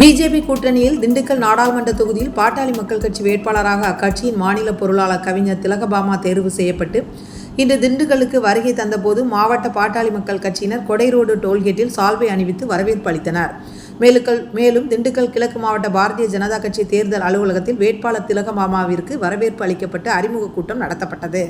BJP கூட்டணியில் திண்டுக்கல் நாடாளுமன்ற தொகுதியில் பாட்டாளி மக்கள் கட்சி வேட்பாளராக அக்கட்சியின் மாநில பொருளாளர் கவிஞர் திலகபாமா தேர்வு செய்யப்பட்டு இன்று திண்டுக்கலுக்கு வருகை தந்தபோது மாவட்ட பாட்டாளி மக்கள் கட்சியினர் கொடை ரோடு டோல்கேட்டில் சால்வை அணிவித்து வரவேற்பு அளித்தனர். மேலுக்கல் மேலும் திண்டுக்கல் கிழக்கு மாவட்ட பாரதிய ஜனதா கட்சி தேர்தல் அலுவலகத்தில் வேட்பாளர் திலகபாமாவிற்கு வரவேற்பு அளிக்கப்பட்டு அறிமுக கூட்டம் நடத்தப்பட்டது.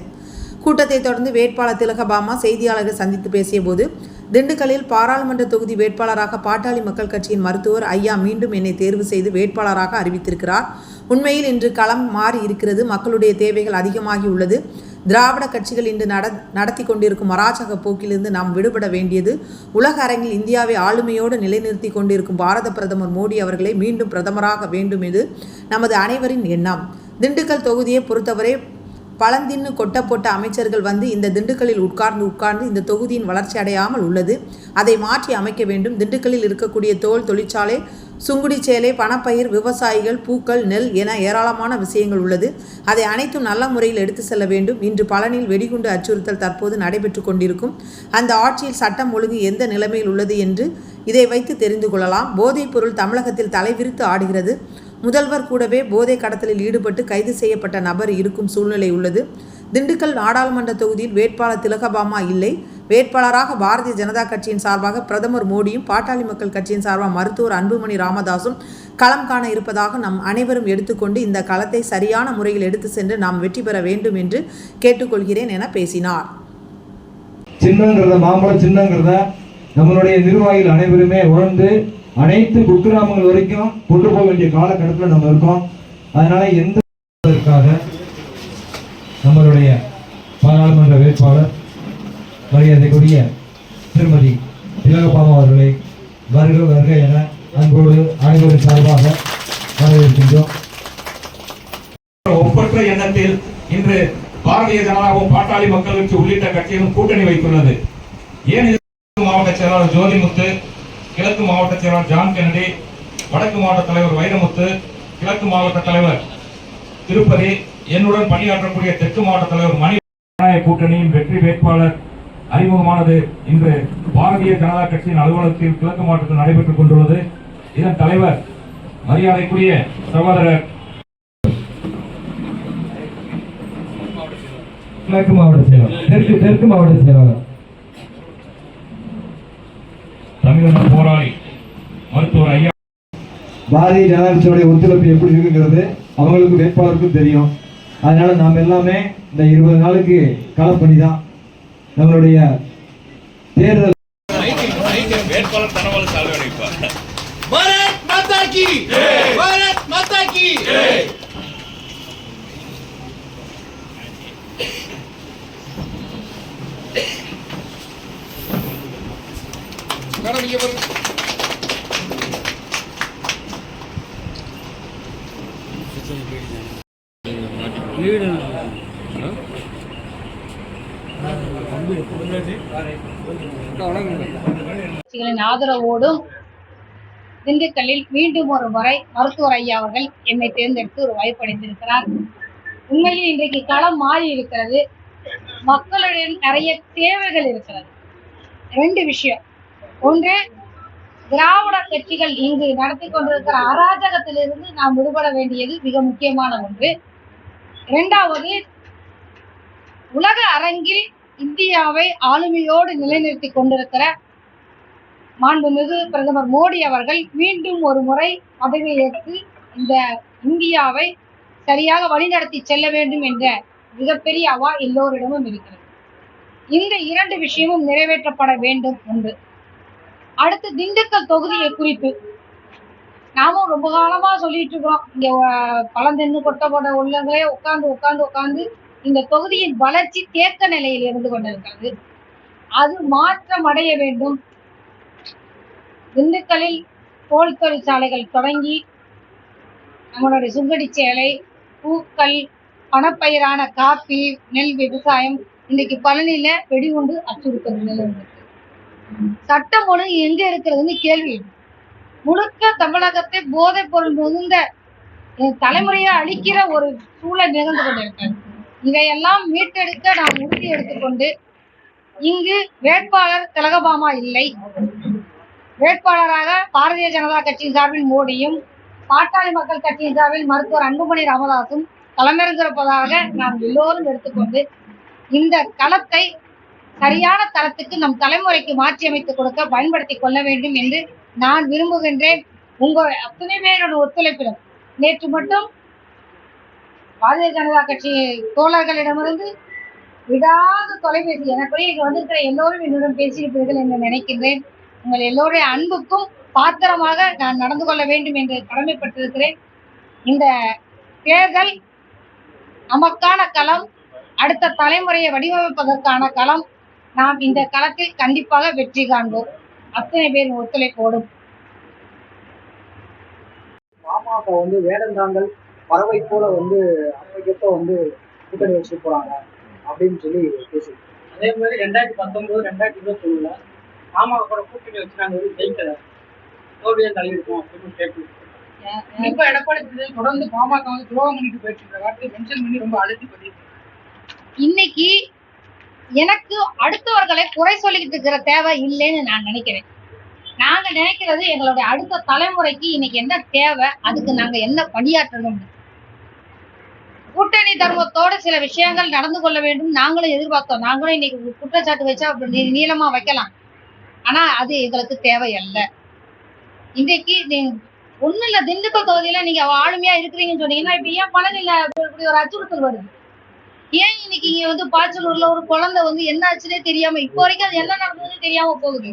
கூட்டத்தை தொடர்ந்து வேட்பாளர் திலகபாமா செய்தியாளர்கள் சந்தித்து பேசியபோது திண்டுக்கல்லில் பாராளுமன்ற தொகுதி வேட்பாளராக பாட்டாளி மக்கள் கட்சியின் மருத்துவர் ஐயா மீண்டும் என்னை தேர்வு செய்து வேட்பாளராக அறிவித்திருக்கிறார். உண்மையில் இன்று களம் மாறி இருக்கிறது. மக்களுடைய தேவைகள் அதிகமாகி உள்ளது. திராவிட கட்சிகள் இன்று நட நடத்தி கொண்டிருக்கும் அராஜக போக்கிலிருந்து நாம் விடுபட வேண்டியது. உலக அரங்கில் இந்தியாவை ஆளுமையோடு நிலைநிறுத்தி கொண்டிருக்கும் பாரத பிரதமர் மோடி அவர்களை மீண்டும் பிரதமராக வேண்டும் இது நமது அனைவரின் எண்ணம். திண்டுக்கல் தொகுதியை பொறுத்தவரை பழந்தின்னு கொட்ட போட்ட அமைச்சர்கள் வந்து இந்த திண்டுக்கல்லில் உட்கார்ந்து உட்கார்ந்து இந்த தொகுதியின் வளர்ச்சி அடையாமல் உள்ளது. அதை மாற்றி அமைக்க வேண்டும். திண்டுக்கல்லில் இருக்கக்கூடிய தோல் தொழிற்சாலை சுங்குடி சேலை பணப்பயிர் விவசாயிகள் பூக்கள் நெல் என ஏராளமான விஷயங்கள் உள்ளது. அதை அனைத்தும் நல்ல முறையில் எடுத்து செல்ல வேண்டும். இன்று பழனியில் வெடிகுண்டு அச்சுறுத்தல் தற்போது நடைபெற்று கொண்டிருக்கும். அந்த ஆட்சியில் சட்டம் ஒழுங்கு எந்த நிலைமையில் உள்ளது என்று இதை வைத்து தெரிந்து கொள்ளலாம். போதைப் பொருள் தமிழகத்தில் தலைவிரித்து ஆடுகிறது. முதல்வர் கூடவே போதை கடத்தலில் ஈடுபட்டு கைது செய்யப்பட்ட நபர் இருக்கும் சூழ்நிலை உள்ளது. திண்டுக்கல் நாடாளுமன்ற தொகுதியில் வேட்பாளர் திலகபாமா இல்லை. வேட்பாளராக பாரதிய ஜனதா கட்சியின் சார்பாக பிரதமர் மோடியும் பாட்டாளி மக்கள் கட்சியின் சார்பாக மருத்துவர் அன்புமணி ராமதாசும் களம் காண இருப்பதாக நம் அனைவரும் எடுத்துக்கொண்டு இந்த களத்தை சரியான முறையில் எடுத்து சென்று நாம் வெற்றி பெற வேண்டும் என்று கேட்டுக்கொள்கிறேன் என பேசினார். சின்னங்கிறத மாம்பழம் சின்னங்கிறத நம்மளுடைய நிர்வாகிகள் அனைவருமே உணர்ந்து அனைத்து குக்கிராமங்கள் வரைக்கும் கொண்டு போக வேண்டிய காலகட்டத்தில் நம்ம இருக்கோம். அதனால எந்த நம்மளுடைய பாராளுமன்ற வேட்பாளர் மரியாதைக்குரிய திருமதி திலகபாமா அவர்களை வருக வருக என அன்போடு அனைவரின் சார்பாக வரவேற்கின்றோம். ஒப்பற்ற எண்ணத்தில் இன்று பாரதிய ஜனதாவும் பாட்டாளி மக்கள் கட்சி உள்ளிட்ட கட்சிகளும் கூட்டணி வைத்துள்ளது. ஏன் இது மாவட்ட செயலாளர் ஜோதிமுத்து கிழக்கு மாவட்ட செயலாளர் ஜான் கென்னடி வடக்கு மாவட்ட தலைவர் வைரமுத்து கிழக்கு மாவட்ட தலைவர் திருப்பதி என்னுடன் பணியாற்றக்கூடிய தெற்கு மாவட்ட தலைவர் மணி ஜனநாயக கூட்டணியின் வெற்றி வேட்பாளர் அறிமுகமானது இன்று பாரதிய ஜனதா கட்சியின் அலுவலகத்தில் கிழக்கு மாவட்டத்தில் நடைபெற்றுக் கொண்டுள்ளது. இதன் தலைவர் மரியாதைக்குரிய சகோதரர் கிழக்கு மாவட்ட செயலாளர். தெற்கு தெற்கு மாவட்ட செயலாளர். மீதான போராளி மருத்துவர் ஐயா. பாரதிய ஜனதா ஒத்துழைப்பு எப்படி இருக்குங்கிறது அவங்களுக்கும் வேட்பாளருக்கும் தெரியும். அதனால நாம் எல்லாமே இந்த இருபது நாளுக்கு களப்பணி தான் நம்மளுடைய தேர்தல் வேட்பாளர் தனவல் சாலை பாரத் மாதா கி பாரத் மாதா கி பாடவியவர் ஆதரவோடும் திண்டுக்கல்லில் மீண்டும் ஒரு முறை மருத்துவர் ஐயா அவர்கள் என்னை தேர்ந்தெடுத்து ஒரு வாய்ப்படைந்திருக்கிறார் உண்மையில் இன்றைக்கு களம் மாறி இருக்கிறது. மக்களுடைய நிறைய தேவைகள் இருக்கிறது. ரெண்டு விஷயம். ஒன்று திராவிட கட்சிகள் இங்கு நடத்தி கொண்டிருக்கிற அராஜகத்திலிருந்து நாம் விடுபட வேண்டியது மிக முக்கியமான ஒன்று. இரண்டாவது உலக அரங்கில் இந்தியாவை ஆளுமையோடு நிலைநிறுத்தி கொண்டிருக்கிற மாண்புமிகு பிரதமர் மோடி அவர்கள் மீண்டும் ஒரு முறை பதவியேற்று இந்த இந்தியாவை சரியாக வழிநடத்தி செல்ல வேண்டும் என்ற மிகப்பெரிய அவா எல்லோரிடமும் இருக்கிறது. இந்த இரண்டு விஷயமும் நிறைவேற்றப்பட வேண்டும் ஒன்று அடுத்து திண்டுக்கல் தொகுதியை குறித்து. நாமும் ரொம்ப காலமா சொல்லிட்டு இருக்கிறோம். இங்க பழந்தென்னு பழந்தென்னு போட உள்ளங்களே உட்காந்து உட்காந்து உட்காந்து இந்த தொகுதியின் வளர்ச்சி தேக்க நிலையில் இருந்து கொண்டிருக்கிறது. அது மாற்றம் அடைய வேண்டும். திண்டுக்கல்லில் தோல் தொழிற்சாலைகள் தொடங்கி நம்மளுடைய சுங்கடி சேலை பூக்கள் பணப்பயிரான காப்பி நெல் விவசாயம் இன்னைக்கு பழனியில வெடிகுண்டு அச்சுறுத்தல் நிலை சட்டம் ஒழுங்கு எங்க இருக்கிறதுன்னு கேள்வி. முழுக்க தமிழகத்தை போதைப் பொருள் மிகுந்த தலைமுறையை அழிக்கிற ஒரு சூழல் நிகழ்ந்து கொண்டிருக்கிறது. இதையெல்லாம் மீட்டெடுக்க நாம் உறுதி எடுத்துக்கொண்டு இங்கு வேட்பாளர் திலகபாமா இல்லை. வேட்பாளராக பாரதிய ஜனதா கட்சியின் சார்பில் மோடியும் பாட்டாளி மக்கள் கட்சியின் சார்பில் மருத்துவர் அன்புமணி ராமதாசும் தலைமிறந்திருப்பதாக நாம் எல்லோரும் எடுத்துக்கொண்டு இந்த களத்தை சரியான தளத்துக்கு நம் தலைமுறைக்கு மாற்றி அமைத்துக் கொடுக்க பயன்படுத்தி கொள்ள வேண்டும் என்று நான் விரும்புகின்றேன். உங்கள் அத்தனை பேரோட ஒத்துழைப்பிலும் நேற்று மட்டும் பாரதிய ஜனதா கட்சி தோழர்களிடமிருந்து விடாத தொலைபேசி எனக்குரிய இங்க வந்திருக்கிற எல்லோரும் என்னுடன் பேசியிருப்பீர்கள் என்று நினைக்கின்றேன். உங்கள் எல்லோருடைய அன்புக்கும் பாத்திரமாக நான் நடந்து கொள்ள வேண்டும் என்று கடமைப்பட்டிருக்கிறேன். இந்த தேர்தல் நமக்கான களம் அடுத்த தலைமுறையை வடிவமைப்பதற்கான களம் நாம் இந்த களத்தில் கண்டிப்பாக வெற்றி காண்போம். அத்தனை பேர் ஒத்துழைப்போடும். பாமக வந்து வேடந்தாங்கல் பறவை போல வந்து அப்பைக்கப்ப வந்து கூட்டணி வச்சு போறாங்க அப்படின்னு சொல்லி பேசி அதே மாதிரி ரெண்டாயிரத்தி பத்தொன்பது ரெண்டாயிரத்தி இருபத்தி ஒண்ணுல பாமக கூட கூட்டணி வச்சு நாங்க வந்து ஜெயிக்கல. தோல்வியை தள்ளியிருக்கோம் அப்படின்னு ஸ்டேட்மெண்ட் இப்ப எடப்பாடி தொடர்ந்து பாமக வந்து துரோகம் பண்ணிட்டு போயிட்டு இருக்க வார்த்தையை மென்ஷன் பண்ணி ரொம்ப அழுத்தி பதிவு இன்னைக்கு எனக்கு அடுத்தவர்களை குறை சொல்லிக்கிட்டு இருக்கிற தேவை இல்லைன்னு நான் நினைக்கிறேன். நாங்க நினைக்கிறது எங்களுடைய அடுத்த தலைமுறைக்கு இன்னைக்கு என்ன தேவை அதுக்கு நாங்க என்ன பணியாற்றணும் கூட்டணி தர்மத்தோட சில விஷயங்கள் நடந்து கொள்ள வேண்டும். நாங்களும் எதிர்பார்த்தோம். நாங்களும் இன்னைக்கு குற்றச்சாட்டு வச்சா அப்படி நீ- நீளமா வைக்கலாம். ஆனா அது எங்களுக்கு தேவையல்ல. இன்றைக்கு நீ- ஒண்ணு இல்ல திண்டுக்கல் தொகுதியில நீங்க ஆளுமையா இருக்கிறீங்கன்னு சொன்னீங்கன்னா இப்ப ஏன் பணம் இல்ல? இப்படி ஒரு அச்சுறுத்தல் வருது. ஏன் இன்னைக்கு இங்க வந்து பாச்சலூர்ல ஒரு குழந்தை வந்து என்ன ஆச்சுன்னே தெரியாம இப்போ வரைக்கும் அது என்ன நடந்ததுன்னு தெரியாம போகுது.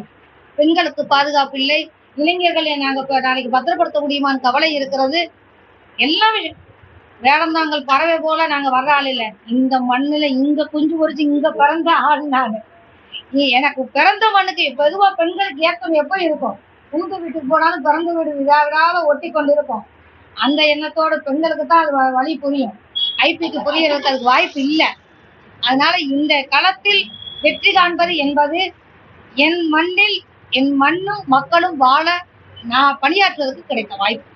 பெண்களுக்கு பாதுகாப்பு இல்லை. இளைஞர்களை நாங்க நாளைக்கு பத்திரப்படுத்த முடியுமான்னு கவலை இருக்கிறது. எல்லா விஷயம் வேடந்தாங்கள் பறவை போல நாங்க வர்ற ஆள் இல்ல. இந்த மண்ணுல இங்க குஞ்சு பொறிச்சு இங்க பிறந்த ஆள் நான். எனக்கு பிறந்த மண்ணுக்கு பொதுவா பெண்களுக்கு ஏக்கம் எப்போ இருக்கும்? புகுந்த வீட்டுக்கு போனாலும் பிறந்த வீடு விழா ஒட்டி கொண்டு இருக்கும் அந்த எண்ணத்தோட பெண்களுக்கு தான் அது வ- வழி புரியும். ஐபிக்கு புரியறதுக்கு அதுக்கு வாய்ப்பு இல்லை. அதனால இந்த களத்தில் வெற்றி காண்பது என்பது என் மண்ணில் என் மண்ணும் மக்களும் வாழ நான் பணியாற்றுவதற்கு கிடைத்த வாய்ப்பு.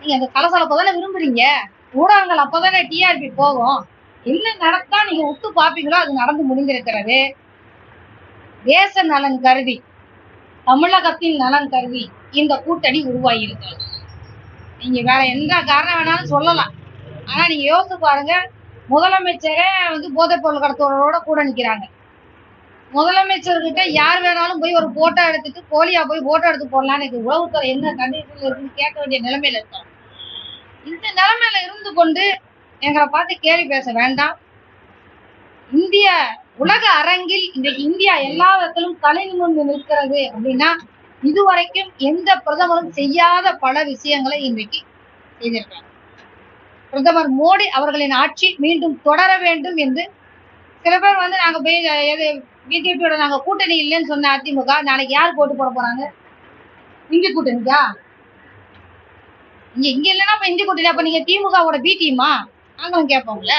நீங்க அந்த கலசலப்பை தானே விரும்புறீங்க. ஊடகங்கள் அப்பதானே டிஆர்பி போகும். என்ன நடந்தா நீங்க உத்து பாப்பீங்களோ அது நடந்து முடிந்திருக்கிறது. தேச நலன் கருதி. தமிழகத்தின் நலன் கருதி இந்த கூட்டணி உருவாகி நீங்க வேற எந்த காரணம் வேணாலும் சொல்லலாம். ஆனா நீங்க யோசிச்சு பாருங்க. முதலமைச்சரே வந்து போதைப் பொருள் கடத்தலோட கூட நிக்கிறாங்க. முதலமைச்சர்கிட்ட யார் வேணாலும் போய் ஒரு போட்டோ எடுத்துட்டு போலியா போய் போட்டோ எடுத்து போடலாம்னு இருக்கு. உளவுத்துறை என்ன கண்டிஷன்ல இருக்குன்னு கேட்க வேண்டிய நிலைமையில இருக்கோம். இந்த நிலைமையில இருந்து கொண்டு எங்களை பார்த்து கேள்வி பேச வேண்டாம். இந்திய உலக அரங்கில் இன்றைக்கு இந்தியா எல்லா விதத்திலும் தலை நிமிர்ந்து நிற்கிறது அப்படின்னா இதுவரைக்கும் எந்த பிரதமரும் செய்யாத பல விஷயங்களை இன்றைக்கு செய்திருக்காங்க பிரதமர் மோடி அவர்களின் ஆட்சி மீண்டும் தொடர வேண்டும் என்று சில பேர் வந்து நாங்க போய் பிஜேபியோட நாங்க கூட்டணி இல்லைன்னு சொன்ன அதிமுக நாளைக்கு யார் போட்டு போட போறாங்க? இந்தி கூட்டணிக்கா? இங்க இங்க இல்லைன்னா இப்ப இந்தி கூட்டணி அப்ப நீங்க திமுகவோட பி டீமா நாங்களும் கேட்போம்ல.